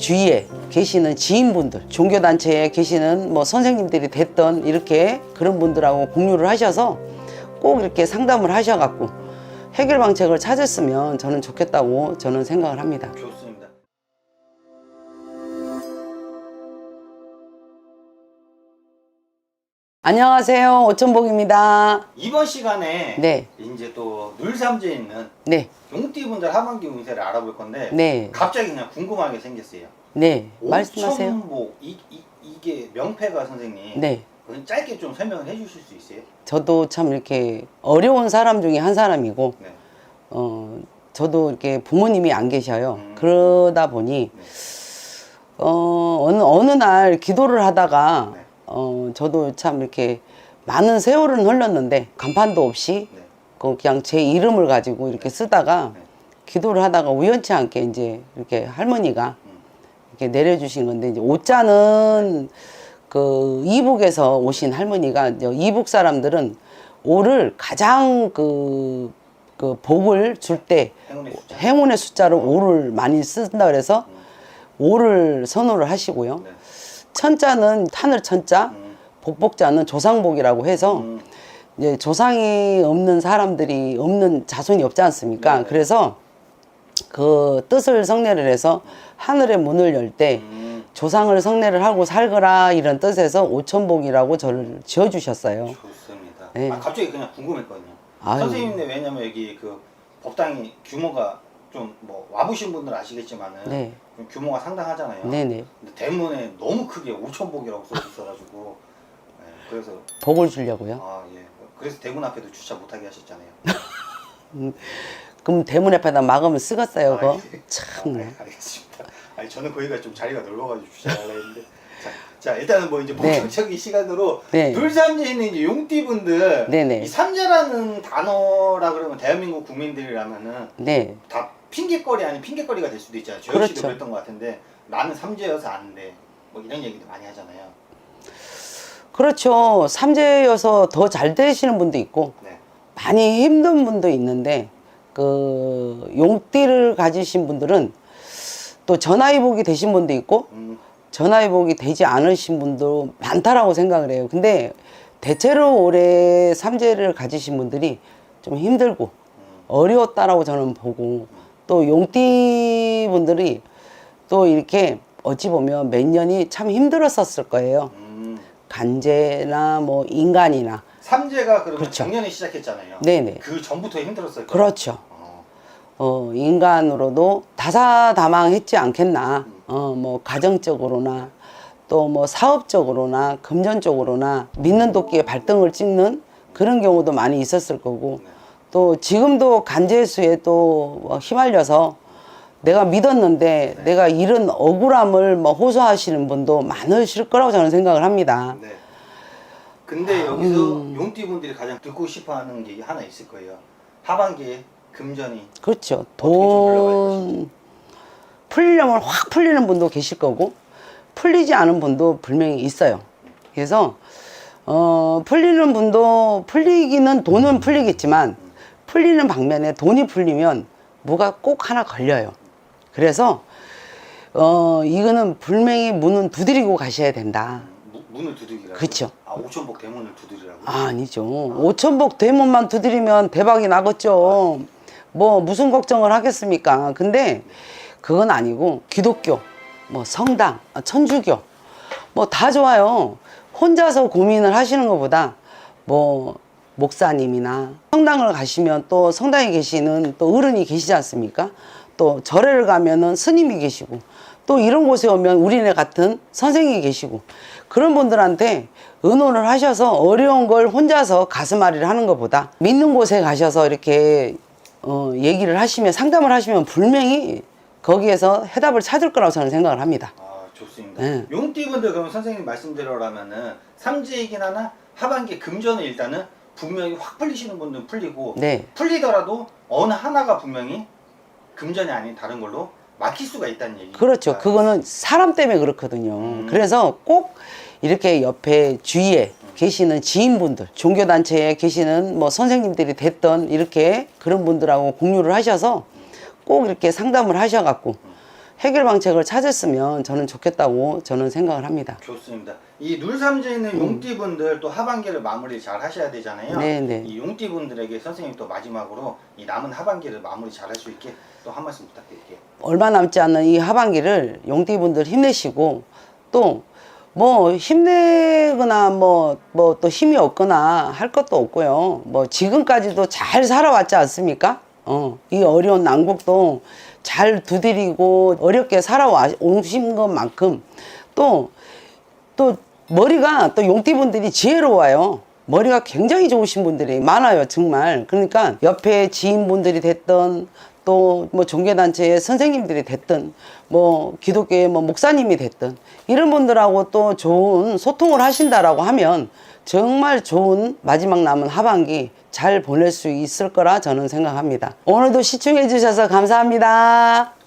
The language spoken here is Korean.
주위에 계시는 지인분들, 종교단체에 계시는 뭐 선생님들이 됐던 이렇게 그런 분들하고 공유를 하셔서 꼭 이렇게 상담을 하셔갖고 해결 방책을 찾았으면 저는 좋겠다고 저는 생각을 합니다. 좋습니 안녕하세요. 오천복입니다. 이번 시간에 네. 이제 또 늘삼지에 있는 네, 용띠분들 하반기 운세를 알아볼 건데 네, 갑자기 그냥 궁금한 게 생겼어요. 네. 말씀하세요. 오천복 이, 이, 이게 명패가 선생님 네. 짧게 좀 설명을 해주실 수 있어요? 저도 참 이렇게 어려운 사람 중에 한 사람이고, 네. 어, 저도 이렇게 부모님이 안 계셔요. 음. 그러다 보니, 네. 어, 어느, 어느 날 기도를 하다가, 네. 어, 저도 참 이렇게 많은 세월은 흘렀는데, 간판도 없이, 네. 그 그냥 제 이름을 가지고 이렇게 쓰다가, 네. 기도를 하다가 우연치 않게 이제 이렇게 할머니가 음. 이렇게 내려주신 건데, 이제 오자는 그 이북에서 오신 할머니가, 이북 사람들은 오를 가장 그, 그 복을 줄 때, 행운의 숫자. 행운의 숫자로 오를 많이 쓴다 그래서 오를 선호를 하시고요. 네. 천자는 하늘 천자, 음. 복복자는 조상복이라고 해서 음. 이제 조상이 없는 사람들이 없는 자손이 없지 않습니까? 네네. 그래서 그 뜻을 성례를 해서 하늘의 문을 열때 음. 조상을 성례를 하고 살거라 이런 뜻에서 오천복이라고 저를 지어주셨어요. 좋습니다. 네. 아, 갑자기 그냥 궁금했거든요. 아유. 선생님네 왜냐면 여기 그 법당이 규모가 좀 뭐 와보신 분들 아시겠지만은 네, 좀 규모가 상당하잖아요. 네네. 근데 대문에 너무 크게 5천 복이라고 써 있어가지고 네, 그래서 복을 주려고요. 아 예. 그래서 대문 앞에도 주차 못하게 하셨잖아요. 그럼 대문 앞에다 막으면 쓰겠어요, 그거? 아, 예. 참. 아, 네, 알겠습니다. 아니 저는 거기가 좀 자리가 넓어가지고 주차하려 했는데 자, 자 일단은 뭐 이제 네. 본격적인 시간으로 네. 놀삼지에 있는 이제 용띠분들 네네. 이 삼재라는 단어라 그러면 대한민국 국민들이라면은 네. 다 핑계거리 아닌 핑계거리가 될 수도 있잖아요. 저 역시도 그렇죠. 그랬던 것 같은데 나는 삼재여서 안 돼. 뭐 이런 얘기도 많이 하잖아요. 그렇죠. 삼재여서 더 잘 되시는 분도 있고, 네. 많이 힘든 분도 있는데, 그, 용띠를 가지신 분들은 또 전화위복이 되신 분도 있고, 음, 전화위복이 되지 않으신 분도 많다라고 생각을 해요. 근데 대체로 올해 삼재를 가지신 분들이 좀 힘들고 음, 어려웠다라고 저는 보고 또 용띠 분들이 또 이렇게 어찌 보면 몇 년이 참 힘들었었을 거예요. 음. 간제나 뭐 인간이나 삼재가 그러면 그렇죠. 작년에 시작했잖아요. 네네 그 전부터 힘들었을 거예요. 그렇죠. 어, 어, 인간으로도 다사다망했지 않겠나. 어, 뭐, 가정적으로나, 또 뭐, 사업적으로나, 금전적으로나, 믿는 도끼에 발등을 찍는 그런 경우도 많이 있었을 거고, 네. 또 지금도 간제수에 또뭐 휘말려서 내가 믿었는데 내가 이런 억울함을 뭐 호소하시는 분도 많으실 거라고 저는 생각을 합니다. 네. 근데 여기서 음. 용띠분들이 가장 듣고 싶어 하는 게 하나 있을 거예요. 하반기에 금전이 그렇죠. 돈 풀리려면 확 풀리는 분도 계실 거고 풀리지 않은 분도 분명히 있어요. 그래서 어 풀리는 분도 풀리기는 돈은 풀리겠지만 풀리는 방면에 돈이 풀리면 뭐가 꼭 하나 걸려요. 그래서 어 이거는 분명히 문은 두드리고 가셔야 된다. 무- 문을 두드리라고. 그쵸. 아 오천복 대문을 두드리라고. 아 니죠. 오천복 대문만 두드리면 대박이 나겠죠. 뭐 무슨 걱정을 하겠습니까? 근데 그건 아니고 기독교, 뭐 성당, 아, 천주교, 뭐 다 좋아요. 혼자서 고민을 하시는 것보다 뭐 목사님이나 성당을 가시면 또 성당에 계시는 또 어른이 계시지 않습니까? 또 절에를 가면은 스님이 계시고 또 이런 곳에 오면 우리네 같은 선생님이 계시고 그런 분들한테 의논을 하셔서 어려운 걸 혼자서 가슴앓이를 하는 것보다 믿는 곳에 가셔서 이렇게 어, 얘기를 하시면 상담을 하시면 분명히 거기에서 해답을 찾을 거라고 저는 생각을 합니다. 아 좋습니다. 네. 용띠분들 그러면 선생님 말씀대로라면은 삼재이긴 하나 하반기 금전은 일단은 분명히 확 풀리시는 분들은 풀리고 네. 풀리더라도 어느 하나가 분명히 금전이 아닌 다른 걸로 막힐 수가 있다는 얘기. 그렇죠. 그거는 사람 때문에 그렇거든요. 음. 그래서 꼭 이렇게 옆에 주위에 계시는 지인분들, 종교단체에 계시는 뭐 선생님들이 됐던 이렇게 그런 분들하고 공유를 하셔서 꼭 이렇게 상담을 하셔갖고 해결 방책을 찾았으면 저는 좋겠다고 저는 생각을 합니다. 좋습니다. 이 눌삼지에 있는 용띠분들 또 하반기를 마무리 잘 하셔야 되잖아요. 음. 네, 네. 이 용띠분들에게 선생님 또 마지막으로 이 남은 하반기를 마무리 잘 할 수 있게 또 한 말씀 부탁드릴게요. 얼마 남지 않은 이 하반기를 용띠분들 힘내시고 또 뭐 힘내거나 뭐 뭐 또 힘이 없거나 할 것도 없고요. 뭐 지금까지도 잘 살아왔지 않습니까? 어, 이 어려운 난국도 잘 두드리고 어렵게 살아오신 것만큼 또 또 머리가 또 용띠분들이 지혜로워요. 머리가 굉장히 좋으신 분들이 많아요, 정말. 그러니까 옆에 지인분들이 됐던 또 뭐 종교단체의 선생님들이 됐든 뭐 기독교의 뭐 목사님이 됐든 이런 분들하고 또 좋은 소통을 하신다라고 하면 정말 좋은 마지막 남은 하반기 잘 보낼 수 있을 거라 저는 생각합니다. 오늘도 시청해 주셔서 감사합니다.